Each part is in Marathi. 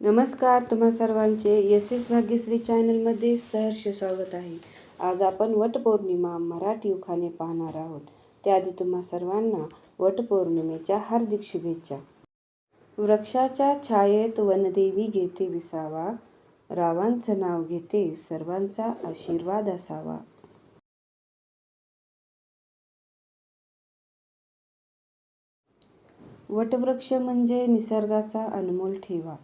नमस्कार तुम्हा सर्वांचे. एस एस भाग्यश्री चॅनलमध्ये सहर्ष स्वागत आहे. आज आपण वटपौर्णिमा मराठी उखाणे पाहणार आहोत. त्याआधी तुम्हा सर्वांना वटपौर्णिमेच्या हार्दिक शुभेच्छा. वृक्षाच्या छायेत वनदेवी घेते विसावा रावांचं नाव घेते सर्वांचा आशीर्वाद असावा. वटवृक्ष म्हणजे निसर्गाचा अनमोल ठेवा.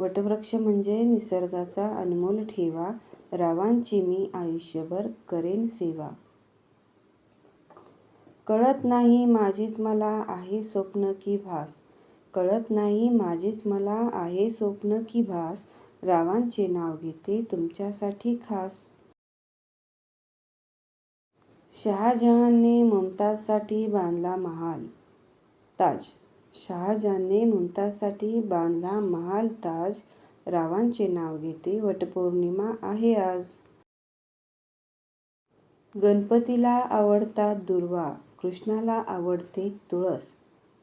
वटवृक्ष म्हणजे निसर्गाचा अनमोल ठेवा रावांची मी आयुष्यभर करेन सेवा. कळत नाही माझीच मला आहे स्वप्न की भास. कळत नाही माझीच मला आहे स्वप्न की भास. रावांचे नाव घेते तुमच्यासाठी खास. शहाजहानने मुमताजसाठी बांधला महाल. ताज शहाजहानने मुमताजसाठी बांधला महाल ताज. रावांचे नाव घेते वटपौर्णिमा आहे आज. गणपतीला आवडतात दुर्वा कृष्णाला आवडते तुळस.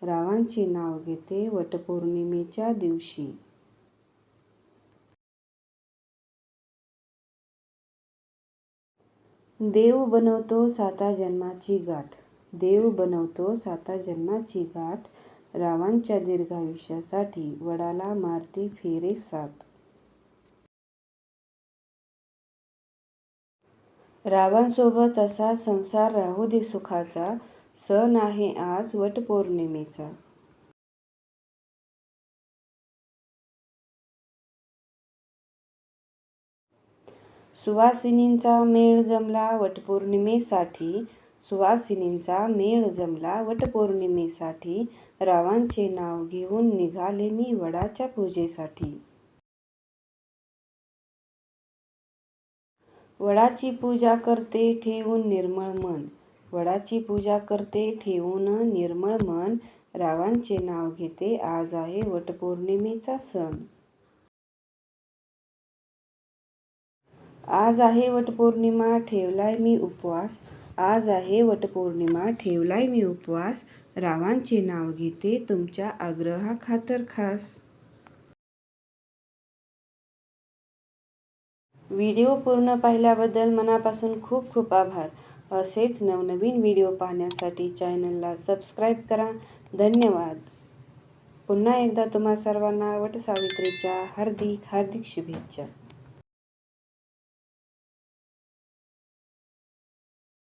रावांचे नाव घेते वटपौर्णिमेच्या दिवशी. देव बनवतो साता जन्माची गाठ. देव बनवतो साता जन्माची गाठ. रावांच्या दीर्घायुष्यासाठी वडाला मारती फेरे सात. रावांसोबत असा संसार राहू दे सुखाचा सण आहे आज वटपौर्णिमेचा. सुवासिनींचा मेळ जमला वटपौर्णिमेसाठी सुवासिनींचा मेळ जमला वटपौर्णिमेसाठी. रावांचे नाव घेऊन निघाले मी वडाच्या पूजेसाठी. वडाची पूजा करते ठेवून निर्मळ मन. वडाची पूजा करते ठेवून निर्मळ मन. रावांचे नाव घेते आज आहे वटपौर्णिमेचा सण. आज आहे वटपौर्णिमा ठेवलाय मी उपवास. आज आहे वटपौर्णिमा ठेवलाय मी उपवास. रावांचे नाव घेते तुमच्या आग्रहाखातर खास. व्हिडिओ पूर्ण पाहिल्याबद्दल मनापासून खूप खूप आभार. असेच नवनवीन व्हिडिओ पाहण्यासाठी चॅनलला सबस्क्राईब करा. धन्यवाद. पुन्हा एकदा तुम्हा सर्वांना वटसावित्रीच्या हार्दिक हार्दिक शुभेच्छा.